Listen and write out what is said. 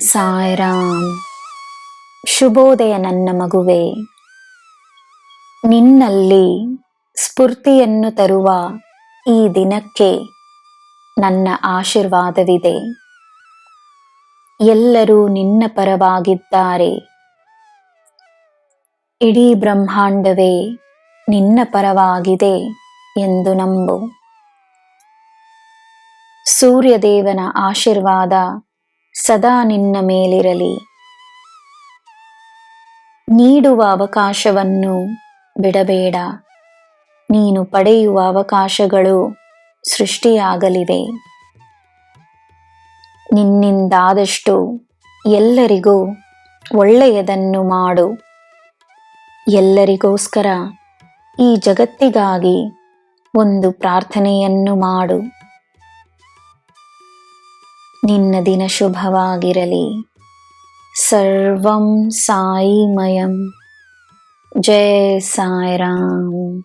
ಸಾಯ್ರಾಮ್. ಶುಭೋದಯ ನನ್ನ ಮಗುವೆ. ನಿನ್ನಲ್ಲಿ ಸ್ಫೂರ್ತಿಯನ್ನು ತರುವ ಈ ದಿನಕ್ಕೆ ನನ್ನ ಆಶೀರ್ವಾದವಿದೆ. ಎಲ್ಲರೂ ನಿನ್ನ ಪರವಾಗಿದ್ದಾರೆ. ಇಡೀ ಬ್ರಹ್ಮಾಂಡವೇ ನಿನ್ನ ಪರವಾಗಿದೆ ಎಂದು ನಂಬು. ಸೂರ್ಯದೇವನ ಆಶೀರ್ವಾದ ಸದಾ ನಿನ್ನ ಮೇಲಿರಲಿ. ನೀಡುವ ಅವಕಾಶವನ್ನು ಬಿಡಬೇಡ. ನೀನು ಪಡೆಯುವ ಅವಕಾಶಗಳು ಸೃಷ್ಟಿಯಾಗಲಿವೆ. ನಿನ್ನಿಂದಾದಷ್ಟು ಎಲ್ಲರಿಗೂ ಒಳ್ಳೆಯದನ್ನು ಮಾಡು. ಎಲ್ಲರಿಗೋಸ್ಕರ ಈ ಜಗತ್ತಿಗಾಗಿ ಒಂದು ಪ್ರಾರ್ಥನೆಯನ್ನು ಮಾಡು. ನಿನ್ನ ದಿನ ಶುಭವಾಗಿರಲಿ. ಸರ್ವಂ ಸಾಯಿಮಯಂ. ಜಯ ಸಾಯಿರಾಮ್.